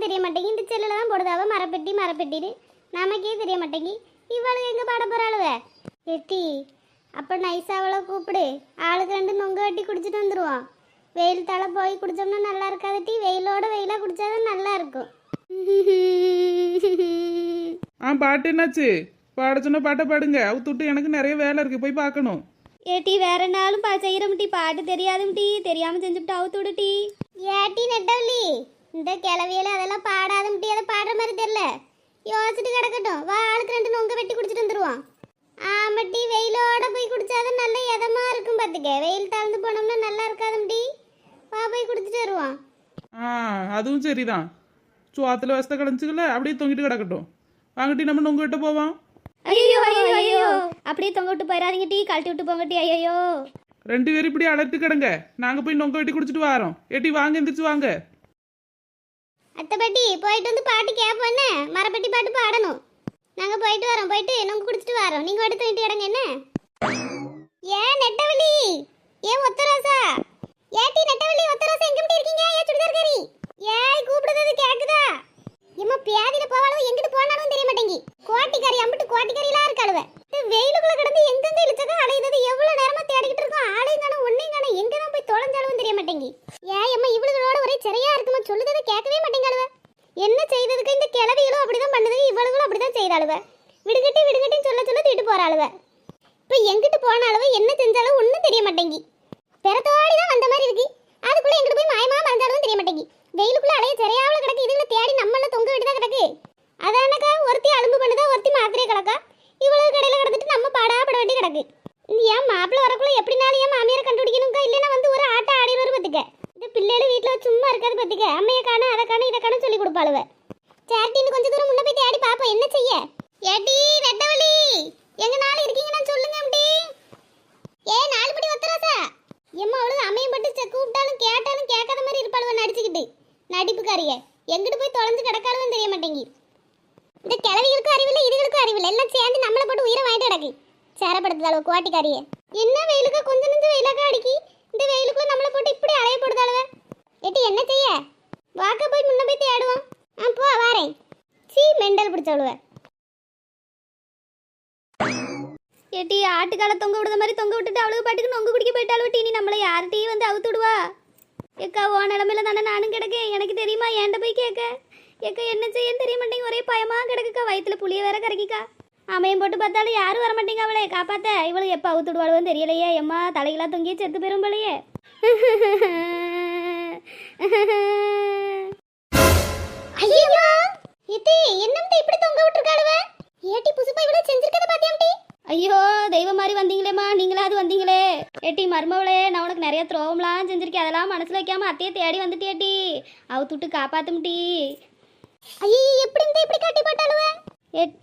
நமக்கே தெரிய மாட்டேங்கி இந்த செல்லில் தான் போடுதாவ மரப்பெட்டி மரப்பெட்டின்னு. நமக்கே தெரிய மாட்டேங்கி. இவளுக்கு எங்க பாட போறாளுவ எட்டி அப்ப நைஸா அவளை கூப்பிடு. ஆளுக்கு ரெண்டு நொங்க வெட்டி குடிச்சிட்டு வந்துருவான். வெயில் தலை போய் குடிச்சோம்னா நல்லா இருக்காது டீ. வெயிலோட வெயிலா குடிச்சாதான் நல்லா இருக்கும். ஆ பாட்டு என்னாச்சு? பாட சொன்ன பாட்டை பாடுங்க. அவுத்துட்டு எனக்கு நிறைய வேலை இருக்கு. போய் பார்க்கணும். ஏட்டி வேற நாளும் பா செய்யறோம் டீ. பாட்டு தெரியாதும் டீ. தெரியாம செஞ்சுட்டு அவுத்து விடு டீ. ஏட்டி நெட்டவள்ளி இந்த கிளவியில அதெல்லாம் பாடாதும் டீ அதை பாடுற மாதிரி தெரியல. யோசிச்சுட்டு கிடக்கட்டும். வா ஆளுக்கு ரெண்டு நொங்க வெட்டி குடிச்சிட்டு வந்துருவான் ஆமா டீ வெயிலோட போய் குடிச்சாதான் நல்ல இதமா இருக்கும் பாத்துக்க. வெயில் தாழ்ந்து போனோம்னா நல்லா இருக்காதும் டீ வா போய் குடிச்சிட்டு வருவான் ஆ அதுவும் சரிதான். சுவாத்துல வசத்த கிடந்துச்சுக்கல அப்படியே தொங்கிட்டு கிடக்கட்டும். வாங்கட்டி நம்ம நொங்க விட்ட போவோம். ஐயோ ஐயோ ஐயோ. அப்படியே தொங்க விட்டு போயிடாதீங்க டீ கழட்டி விட்டு போங்க டீ ஐயோ ரெண்டு பேரும் இப்படி அலர்ட்டு கிடங்க. நாங்க போய் நொங்க வெட்டி குடிச்சிட்டு வரோம். ஏட்டி வாங்க எந்திரிச்சு வாங்க. அத்தை பாட்டி போயிட்டு வந்து பாட்டு கேட்போன்னு மரப்பட்டி பாட்டு பாடணும். நாங்க போயிட்டு வரோம் போயிட்டு நாங்க குடிச்சிட்டு வரோம்? நீங்க எடுத்து வீட்டு இடங்க என்ன? ஏன் நெட்டவள்ளி! ஏன் ஒத்தராசா! ஏட்டி நெட்டவள்ளி ஒத்தராசா எங்க இப்படி இருக்கீங்க? ஏன் சுடிதார்காரி ஏன் கூப்பிடுறது கேக்குதா? ஏம்மா பியாதில போவாலும் எங்கிட்டு போனாலும் தெரிய மாட்டேங்கி. கோட்டிக்காரி அம்பிட்டு கோட்டிக்காரிலாம் இருக்காளுவ. வெயிலுக்குள்ள கிடந்து எங்கெங்க இழுச்சதோ அலையுது எவ்வளவு நேரமா தேடிக்கிட்டு இருக்கோம் ஆளையும் காணும் ஒன்னையும் காணும் எங்க தான் போய் தொலைஞ்சாலும் தெரிய மாட்டேங்கி. ஏன் அம்மா இவளுகளோட ஒரே சரியா இருக்குமா சொல்லுததை கேட்கவே மாட்டேங்காளுவ. என்ன செய்ததுக்கு இந்த கிளவிகளும் அப்படிதான் பண்ணுது இவளுகளும் அப்படிதான் செய்தாளுவ. விடுகட்டி விடுகட்டின்னு சொல்ல சொல்ல திட்டு போறாளுவ. இப்ப எங்கிட்டு போனாலும் என்ன செஞ்சாலும் ஒன்னும் தெரிய மாட்டேங்கி. பிறத்தோடி தான் வந்த மாதிரி இருக்கு. அதுக்குள்ள எங்கிட்டு போய் மாயமா மறந்தாலும் தெரிய மாட்டேங்கி. வெயிலுக்குள்ள அலைய சரியாவல கிடக்கு. இதுல தேடி நம்மள தொங்க விட்டுதான் கிடக்கு. அதானக்கா? ஒருத்தி அலும்பு பண்ணுதா ஒருத்தி மாத்திரையை கிடக்கா இவ்வளவு கடையில கிடந்துட்டு நம்ம பாடாப்பட வேண்டி கிடக்கு. இந்த ஏன் மாப்பிள்ளை வரக்குள்ள எப்படினாலும் ஏன் மாமியாரை கண்டுபிடிக்கணும்க்கா? இல்லைன்னா வந்து ஒரு ஆட்டை ஆடிடுவார் பார்த்துக்க இந்த பிள்ளைகள் வீட்டில் சும்மா இருக்காது பார்த்துக்க அம்மையை காண அதை காண இதை காண சொல்லி கொடுப்பாளுவ. சேட்டின்னு கொஞ்சம் தூரம் முன்ன போய் தேடி பாப்போம். என்ன செய்ய? ஏடி ஏட்டி எங்க நாள் இருக்கீங்கன்னு சொல்லுங்க அப்படி ஏ நாலு படி ஒத்துறாசா எம்மா அவளுக்கு அமையும் பட்டு கூப்பிட்டாலும் கேட்ட கேட்காத மாதிரி இருப்பாளுவ நடிச்சுக்கிட்டு நடிப்புக்காரிய. எங்கிட்டு போய் தொலைஞ்சு கிடக்காளுவன்னு தெரிய மாட்டேங்கி. இந்த கிழவிகளுக்கும் அறிவில்லை இதுகளுக்கும் அறிவில்லை. எல்லாம் சேர்ந்து நம்மளை போட்டு உயிரை வாங்கிட்டு கிடக்கு. சேரப்படுத்துதாளுவ கோட்டிக்காரிய என்ன வெயிலுக்கா? கொஞ்சம் நெஞ்சு வெயிலாக்கா அடிக்கி. இந்த வெயிலுக்குள்ள நம்மளை போட்டு இப்படி அலைய அலையப்படுதாளுவ ஏட்டி என்ன செய்ய? வாக்க போய் முன்ன போய் தேடுவோம். ஆ போ வாரேன். சீ மெண்டல் பிடிச்சவளுவ. எட்டி ஆட்டுக்கால தொங்க விடுற மாதிரி தொங்க விட்டுட்டு அவளுக்கு பாட்டுக்கு நொங்கு குடிக்க போயிட்டாலும் டீ நீ நம்மளை யார்கிட்டயே வந்து அவுத்து விடுவா? ஏக்கா ஓ நிலமையில தானே நானும் கிடக்கேன். எனக்கு தெரியுமா ஏன்ட போய் கேட்க? ஏக்கா என்ன செய்ய தெரிய மாட்டேங்க ஒரே பயமாக கிடக்குக்கா. வயிற்றுல புளிய வேற கறக்கிக்கா அமையம் போட்டு பார்த்தாலும் யாரும் வர மாட்டேங்க அவளே. காப்பாத்த. இவளுக்கு எப்போ அவுத்து தெரியலையே. எம்மா தலைகளா தொங்கி செத்து பெரும் போலையே. ஐயோ! இது என்னம்டி இப்படி தொங்க விட்டுருக்காளுவ? ஏட்டி புசுப்பா இவ்வளவு செஞ்சிருக்கத பாத்தியாம்டி ஐயோ தெய்வம் மாதிரி வந்தீங்களேம்மா. நீங்களாவது வந்தீங்களே. ஏட்டி மருமவளே நான் உனக்கு நிறைய துரோகம்லாம் செஞ்சிருக்கேன். அதெல்லாம் மனசுல வைக்காம அத்தையே தேடி வந்துட்டியேட்டி அவுத்துட்டு காப்பாத்தும்டி ஐயோ எப்படி இந்த இப்படி காட்டி போட்டாளுவ?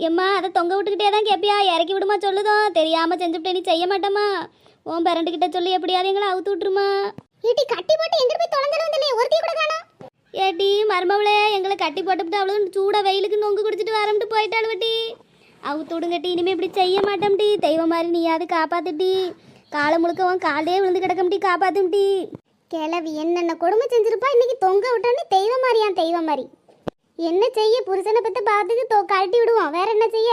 எம்மா அதை தொங்க விட்டுக்கிட்டே தான் கேப்பியா? இறக்கி விடுமா சொல்லுதோ? தெரியாம செஞ்சுவிட்டு நீ செய்ய மாட்டேமா உன் பேரண்ட் கிட்ட சொல்லி எப்படியாவது எங்களை அவுத்து விட்டுருமா? ஏட்டி கட்டி போட்டு எங்க போய் தொலைஞ்சிடும் தெரியல ஒருத்தி கூட காணோம். ஏட்டி மருமவளே எங்களை கட்டி போட்டுவிட்டு அவ்வளோ சூட வெயிலுக்கு நொங்கு குடிச்சிட்டு வரம்ட்டு போயிட்டாள் வட்டி அவுத்து விடுங்கட்டி இனிமே இப்படி செய்ய மாட்டோம்டி. தெய்வம் மாதிரி நீயாவது காப்பாத்துட்டி காலை முழுக்க உன் காலையே விழுந்து கிடக்கம்டி காப்பாத்தும்டி. கிளவி என்னென்ன கொடுமை செஞ்சிருப்பா இன்னைக்கு தொங்க விட்டோன்னு தெய்வம் மாதிரியான் தெய்வம் மாதிரி. என்ன செய்ய புருஷனை பத்தி பார்த்துட்டு தொ கழட்டி விடுவோம். வேற என்ன செய்ய?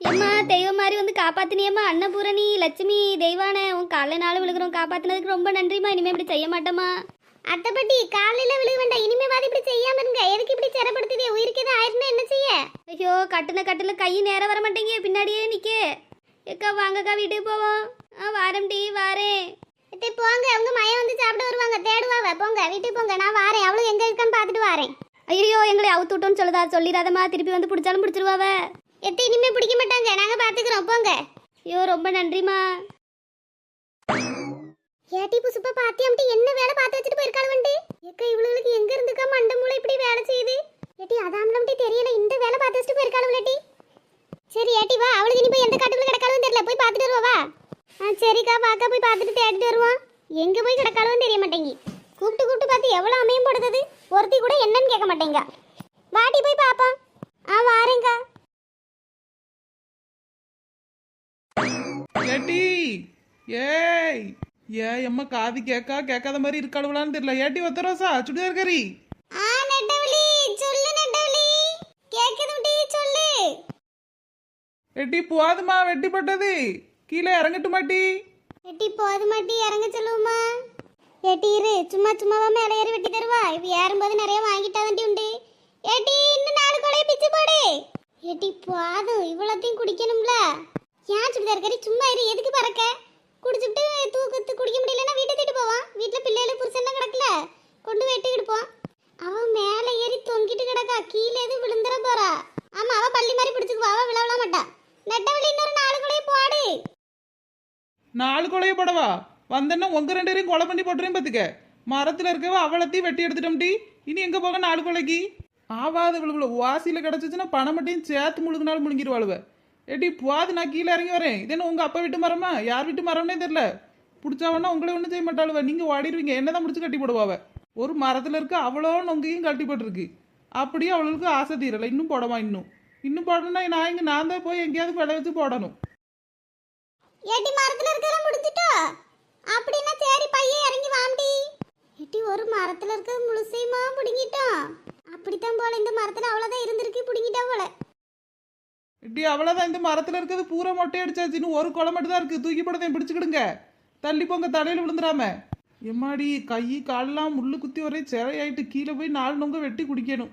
ஏம்மா தெய்வம் மாதிரி வந்து காப்பாத்தினியம்மா அன்னபூரணி லட்சுமி தெய்வானே உன் காலைல நாள் விழுகிறோம் காப்பாத்தினதுக்கு ரொம்ப நன்றிம்மா இனிமே இப்படி செய்ய மாட்டோமா அத்தைப்பட்டி காலையில விழுக வேண்டாம். இனிமே வாதி இப்படி செய்யாம இருங்க. எதுக்கு இப்படி சிறப்படுத்துதே உயிருக்கு ஆயிருந்தா என்ன செய்ய? ஐயோ கட்டுன கட்டுல கை நேரம் வர மாட்டேங்க பின்னாடியே நிக்க. எக்கா வாங்கக்கா வீட்டுக்கு போவோம். ஆ வாரம் டீ வாரேன். எத்தே போங்க. அவங்க மயம் வந்து சாப்பிட வருவாங்க. தேடுவாவ போங்க வீட்டுக்கு போங்க. நான் வாரேன். அவளும் எங்க இருக்கான்னு பார்த்துட்டு வாரேன். ஐயோ எங்களை அவுத்து விட்டோன்னு சொல்லுதா. சொல்லிடாதம்மா. திருப்பி வந்து பிடிச்சாலும் பிடிச்சிருவாவ எத்த இனிமே பிடிக்க மாட்டாங்க. நாங்க பாத்துக்கிறோம் போங்க. ஐயோ ரொம்ப நன்றிமா ஏட்டி புசுப்பா பாத்தியாம்டி என்ன வேலை பார்த்து வச்சுட்டு போயிருக்காள் வந்து எக்க இவளுக்கு எங்க இருந்துக்கா மண்ட மூளை இப்படி வேலை செய்யுது? ஏட்டி அதாம்லம்டி தெரியல இந்த வேலை பார்த்து வச்சுட்டு போயிருக்காள் சரி ஏட்டி வா. அவளுக்கு இனி போய் எந்த காட்டுக்குள்ள கிடக்காலும் தெரியல. போய் பார்த்துட்டு வருவா வா. ஆ சரிக்கா பாக்கா போய் பார்த்துட்டு தேடிட்டு வருவோம். எங்க போய் கிடக்காலும் தெரிய மாட்டேங்கி. கூப்பிட்டு கூப்பிட்டு பார்த்து எவ்வளோ அமையும் படுத்தது? ஒருத்தி கூட என்னன்னு கேட்க மாட்டேங்க. வாட்டி போய் பாப்போம் ஆ வாரேங்கா. ஏட்டி ஏய் ஏ எம்மா காது கேட்கா கேட்காத மாதிரி இருக்காளுவலான்னு தெரியல. ஏட்டி ஒத்த ரோசா? சுடிதார் கறி. எட்டி போதுமா வெட்டி போட்டது. கீழே இறங்கட்டு மாட்டி எட்டி போது மாட்டி இறங்க சொல்லுவோமா ஏட்டி இரு. சும்மா சும்மாவா மேலே ஏறி வெட்டி தருவா? இப்ப ஏறும்போது நிறைய வாங்கிட்டா தாண்டி உண்டு. ஏட்டி இன்னும் நாலு கொலையை பிச்சு போடு. ஏட்டி போதும். இவ்வளோத்தையும் குடிக்கணும்ல. ஏன் சுடிதார் கறி? சும்மா இரு. எதுக்கு பறக்க? குடிச்சுட்டு தூக்கத்து குடிக்க முடியலன்னா வீட்டை தூக்கிட்டு போவான். வீட்டில் பிள்ளைகள் புருஷன்லாம் கிடக்கல. கொண்டு போய் வெட்டிக்கிட்டு அவன் மேலே ஏறி தொங்கிட்டு கிடக்கா. கீழே எதுவும் விழுந்துட போறா. ஆமா அவ பள்ளி மாதிரி பிடிச்சுக்குவா. அவ விழ விழ மாட்டா. நெட்டவழி இன்னொரு நாலு கொலையை போடு. நாலு கொலைய போடவா? வந்தேன்னா உங்க ரெண்டு பேரையும் கொலை பண்ணி போட்டுறேன் பாத்துக்க. மரத்துல இருக்கவ அவளத்தையும் வெட்டி எடுத்துட்டோம்டி இனி எங்க போக நாலு கொலைக்கு ஆவாத விழுவுல வாசியில கிடச்சிச்சுன்னா பணம் மட்டும் சேர்த்து முழுங்கினாலும் முழுங்கிடுவாளுவ ஏட்டி போகாது நான் கீழே இறங்கி வரேன். இது என்ன உங்கள் அப்பா வீட்டு மரமா? யார் வீட்டு மரம்னே தெரில பிடிச்சாவன்னா உங்களை ஒன்றும் செய்ய மாட்டாளுவ. நீங்கள் ஓடிடுவீங்க. என்னதான் முடிச்சு கட்டி போடுவாவ ஒரு மரத்தில் இருக்க அவ்வளோ நொங்கையும் கட்டி போட்டிருக்கு. அப்படியே அவளுக்கு ஆசை தீரலை. இன்னும் போடவா இன்னும்? இன்னும் போடணும்னா நான் இங்கே நான் தான் போய் எங்கேயாவது விளை வச்சு போடணும். ஏட்டி மரத்தில் இருக்கலாம் முடிஞ்சிட்டோ அப்படின்னா சரி பையன் இறங்கி வாம்டி. ஏட்டி ஒரு மரத்தில் இருக்கிறது முழுசையுமா பிடுங்கிட்டோம்? அப்படித்தான் போல. இந்த மரத்தில் அவ்வளோதான் இருந்திருக்கு பிடுங்கிட்டா போல. இப்படி அவ்வளோதான் இந்த மரத்தில் இருக்கிறது பூரா மொட்டை அடிச்சாச்சு. இன்னும் ஒரு குளம் மட்டும் தான் இருக்குது தூக்கி போடத்தையும் பிடிச்சிக்கிடுங்க. தள்ளி போங்க தலையில் விழுந்துடாம. எம்மாடி கை காலெல்லாம் முள்ளு குத்தி ஒரே சிறையாயிட்டு கீழே போய் நாலு நொங்க வெட்டி குடிக்கணும்.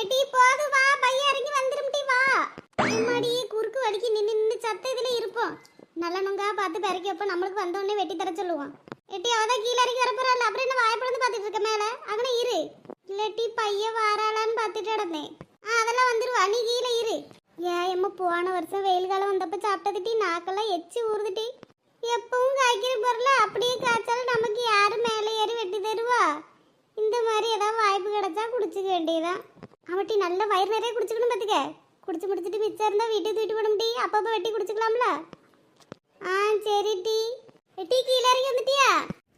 ஏட்டி போது வா பையன் இறங்கி வந்துரும்டி வா. எம்மாடி குறுக்கு வலிக்கு நின்று நின்று சத்த இதுல இருப்போம். நல்ல நுங்கா பார்த்து பிறக்கி வைப்போம். நம்மளுக்கு வந்த வெட்டி தர சொல்லுவான். ஏட்டி அவதான் கீழே இறங்கி வரப்போறாள் அப்புறம் என்ன வாய்ப்பிழந்து பார்த்துட்டு இருக்க மேல? அங்கனே இரு. இல்லாட்டி பையன் வாராளான்னு பார்த்துட்டு கிடந்தேன் ஆ அதெல்லாம் வந்துருவா. நீ கீழே இரு. ஏன் எம்மா போன வருஷம் வெயில் காலம் வந்தப்ப சாப்பிட்டதுட்டி நாக்கெல்லாம் எச்சி ஊறுதுட்டி. எப்பவும் காய்க்கிற பொருள் அப்படியே காய்ச்சாலும் நமக்கு யாரு மேலே ஏறி வெட்டி தருவா? இந்த மாதிரி ஏதாவது வாய்ப்பு கிடைச்சா குடிச்சுக்க வேண்டியதான் அவட்டி நல்ல வயிறு நிறைய குடிச்சுக்கணும் பார்த்துக்க. குடிச்சு முடிச்சுட்டு மிச்சம் இருந்தால் வீட்டை தூக்கிட்டு போட டீ அப்பப்போ வெட்டி குடிச்சுக்கலாம்ல. ஆ சரி டீ டீ கீழே இறங்கி வந்துட்டியா?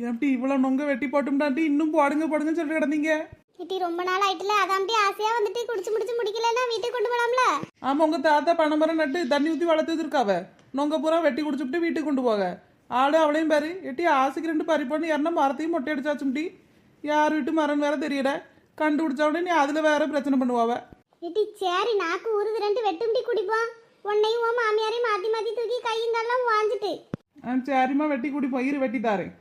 ஏன்டி இவ்வளோ நொங்க வெட்டி போட்டும்டாண்டி இன்னும் போடுங்க போடுங்கன்னு சொல்லி கிடந்தீங்க. டீ ரொம்ப நாள் ஆயிட்டுல அதான் டீ ஆசையாக வந்துட்டு குடிச்சு முடிச்சு முடிக்கலன்னா வீட்டுக்கு கொண்டு போகலாம்ல ஆமாம் உங்கள் தாத்தா பனைமரம் நட்டு தண்ணி ஊற்றி வளர்த்து வச்சிருக்காவ நொங்க பூரா வெட்டி குடிச்சுட்டு வீட்டுக்கு கொண்டு போக. ஆளு அவளையும் பாரு. எட்டி ஆசைக்கு ரெண்டு பறிப்போன்னு யாருன்னா மரத்தையும் மொட்டை அடிச்சாச்சும்டி யார் வீட்டு மரம் வேற தெரியல. கண்டுபிடிச்ச உடனே நீ அதில் வேற பிரச்சனை பண்ணுவாவ. டீ சரி நாக்கு உருது ரெண்டு வெட்டும் டீ குடிப்போம் உன்னையும் உன் மாமியாரையும் மாற்றி மாற்றி தூக்கி கையும் காலெல்லாம் வாஞ்சிட்டு. ஆ சரிம்மா வெட்டி குடிப்போம் இரு வெட்டி தாரேன்.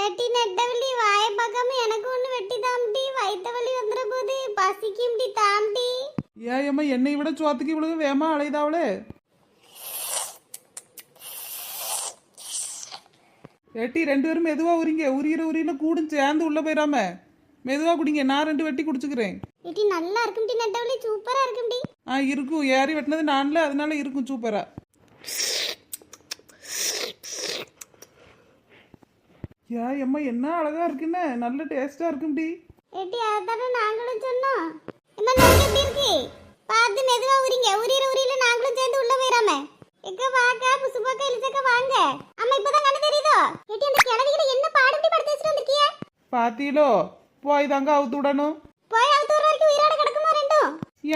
ஏட்டி நெட்டவள்ளி வாய பார்க்காம எனக்கு ஒன்று வெட்டி தாம்டி. வயிற்று வலி வந்துட போது பசிக்கும்டி தாம்டி. ஏயம்மா என்னை விட சோத்துக்கு இவ்வளவு வேமா அலையுதாவளே? ஏட்டி ரெண்டு பேரும் மெதுவா உரிங்க. உரியிற உரியில கூடும் சேர்ந்து உள்ள போயிடாம மெதுவா குடிங்க நான் ரெண்டு வெட்டி குடிச்சுக்கிறேன். ஏட்டி நல்லா இருக்கும்டி நெட்டவள்ளி சூப்பரா இருக்கும்டி. ஆ இருக்கும். ஏறி வெட்டினது நான்ல அதனால இருக்கும் சூப்பரா. ஏ எம்மா என்ன அழகா இருக்குன்னு. நல்ல டேஸ்டா இருக்கும்டி. ஏட்டி அதானே நாங்களும் சொன்னோம். அம்மா நோக்கு எப்படி இருக்கு? பார்த்து மெதுவா உரிங்க உரியிற உரியில நாங்களும் சேர்ந்து உள்ள போயிடாம எக்க வாக்கா புசு பாக்கா இழிச்சக்கா வாங்க. அம்மா இப்பதான் கண்ணு தெரியுதோ? ஏட்டி அந்த கிழவிகளை என்ன பாடுபடி படுத்து வச்சுட்டு வந்திருக்கிய? பாத்தீங்களோ போய் தாங்க அவுத்து விடணும். போய் அவுத்து வர வரைக்கும் உயிரோட கிடக்குமா ரெண்டும்?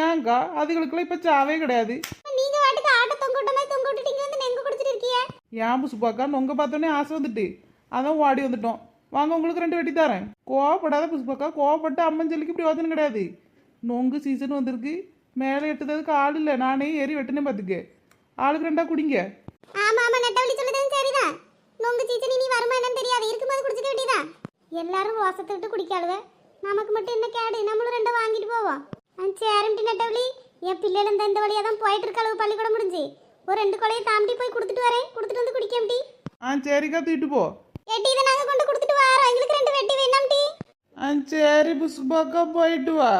ஏங்கா அதுகளுக்குலாம் இப்ப சாவே கிடையாது. நீங்க வாட்டுக்கு ஆட்டை தொங்க விட்ட மாதிரி தொங்க விட்டுட்டு இங்க வந்து நெங்க குடிச்சிட்டு இருக்கீங்க ஏன் புசுப்பாக்கா நொங்க பார்த்தோன்னே ஆசை வந்துட்டு. அதான் ஓடி வந்துட்டோம். வாங்க உங்களுக்கு ரெண்டு வெட்டி தரேன். கோவப்படாத புசுப்பாக்கா கோவப்பட்டு அம்மஞ்சலிக்கு இப்படி யோசனை கிடையாது. நொங்கு சீசன் வந்திருக்கு. மேலே எட்டுறதுக்கு ஆள் இல்லை. நானே ஏறி வெட்டினே பார்த்துக்க. ஆளுக்கு ரெண்டா குடிங்க. ஆமா ஆமா நெட்டவழி சொல்லுதும் சரிதான். நொங்கு சீசன் இனி வருமா என்னன்னு தெரியாது. இருக்கும்போது குடிச்சுக்க வேண்டியதான் எல்லாரும் ரோசத்தை விட்டு குடிக்காளுவ. நமக்கு மட்டும் என்ன கேடு? நம்மளும் ரெண்டை வாங்கிட்டு போவோம். சரிம்டி நெட்டவழி என் பிள்ளைகள் இந்த இந்த வழியா தான் போயிட்டு இருக்காளவு பள்ளிக்கூடம் முடிஞ்சு. ஒரு ரெண்டு கொலையை தாண்டி போய் கொடுத்துட்டு வரேன். கொடுத்துட்டு வந்து குடிக்கம்டி ஆ சரிக்கா தூக்கிட்டு போ. எட்டி இதை நாங்க கொண்டு கொடுத்துட்டு வரோம் எங்களுக்கு ரெண்டு வெட்டி வேணாம்டி ஆ சரி புசுப்பாக்கா போயிட்டு வா